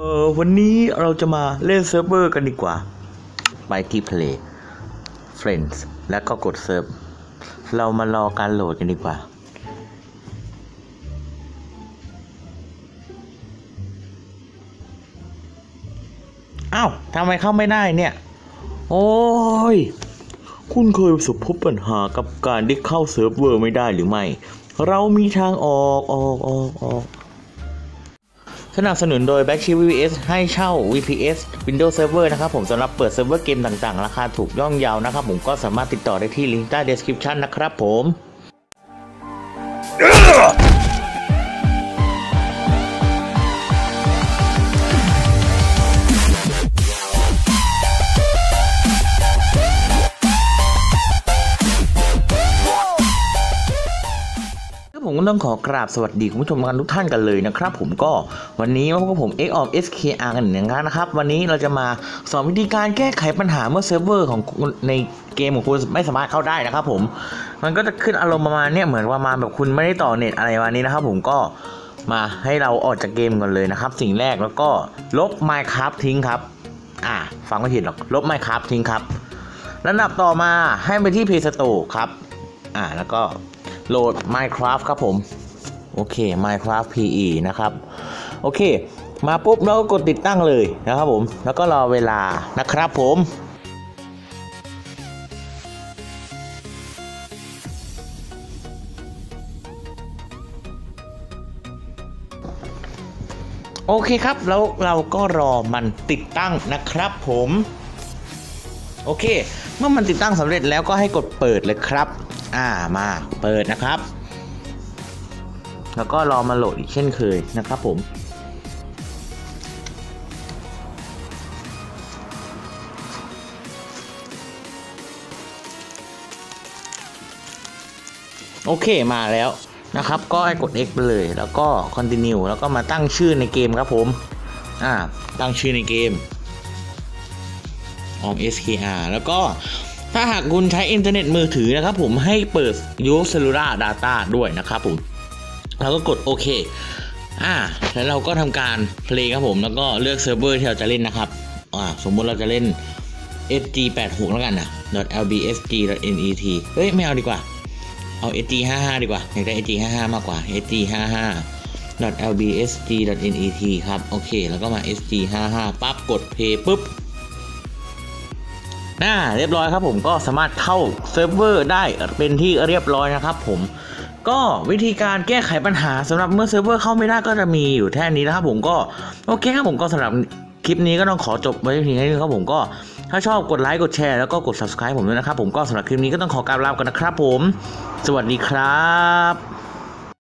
เออวันนี้เราจะมาเล่นเซิร์ฟเวอร์กันดีกว่า ไปที่ Play Friends แล้วก็กดเซิร์ฟ เรามารอการโหลดกันดีกว่า อ้าวทำไมเข้าไม่ได้เนี่ย โอ้ย คุณเคยประสบพบปัญหากับการได้เข้าเซิร์ฟเวอร์ไม่ได้หรือไม่ เรามีทางออกออกออกออก สนับสนุนโดย b a c k s h i VPS ให้เช่า VPS Windows Server นะครับผมสำหรับเปิดเซิร์ฟเวอร์เกมต่างๆ ราคาถูกย่อมเยาวนะครับผมก็สามารถติดต่อได้ที่ลิงก์ใต้ description นะครับผม ผมก็ต้องขอกราบสวัสดีคุณผู้ชมกันทุกท่านกันเลยนะครับ ผมก็วันนี้มาพบกับผม X of SKR กันหนึ่งครั้งนะครับ วันนี้เราจะมาสอนวิธีการแก้ไขปัญหาเมื่อเซิร์ฟเวอร์ของในเกมของคุณไม่สามารถเข้าได้นะครับ ผม มันก็จะขึ้นอารมณ์ประมาณเนี้ยเหมือนประมาณแบบคุณไม่ได้ต่อเน็ตอะไรวันนี้นะครับ ผมก็มาให้เราออกจากเกมก่อนเลยนะครับ สิ่งแรกแล้วก็ลบ Minecraft ทิ้งครับ อ่า ฟังไม่ผิดหรอกลบ Minecraft ทิ้งครับระดับต่อมาให้ไปที่ Play Store ครับ อ่าแล้วก็ โหลด Minecraft ครับผม โอเค Minecraft PE นะครับ โอเค มาปุ๊บแล้วก็กดติดตั้งเลยนะครับผม แล้วก็รอเวลานะครับผมโอเคครับ แล้วเราก็รอมันติดตั้งนะครับผม โอเค เมื่อมันติดตั้งสำเร็จแล้วก็ให้กดเปิดเลยครับ อ่ามาเปิดนะครับ แล้วก็รอมาโหลดอีกเช่นเคยนะครับผมโอเคมาแล้วนะครับ ก็ให้กด X ไปเลย แล้วก็ continue แล้วก็มาตั้งชื่อในเกมครับผม อ่า ตั้งชื่อในเกมออม SKR แล้วก็ ถ้าหากคุณใช้อินเทอร์เน็ตมือถือนะครับผมให้เปิด u s e l l u l a r Data ด้วยนะครับผมแล้วก็กดโอเคอ่าแล้วเราก็ทำการเพลงครับผมแล้วก็เลือกเซิร์ฟเวอร์ที่เราจะเล่นนะครับอ่าสมมุติเราจะเล่น sg86 แล้วกันนะ .lbsg.net เฮ้ยไม่เอาดีกว่า เอา sg55 ดีกว่า อยากได้ sg55 มากกว่า sg55 .lbsg.net ครับ โอเค แล้วก็มา sg55 ปั๊บ กด play ปุ๊บ น่าเรียบร้อยครับผมก็สามารถเข้าเซิร์ฟเวอร์ได้เป็นที่เรียบร้อยนะครับผมก็วิธีการแก้ไขปัญหาสำหรับเมื่อเซิร์ฟเวอร์เข้าไม่ได้ก็จะมีอยู่แค่นี้นะครับผมก็โอเคครับผมก็สำหรับคลิปนี้ก็ต้องขอจบไว้เพียงแค่นี้ครับผมก็ถ้าชอบกดไลค์กดแชร์แล้วก็กด subscribe ผมด้วยนะครับผมก็สำหรับคลิปนี้ก็ต้องขอกราบลากันนะครับผม สวัสดีครับ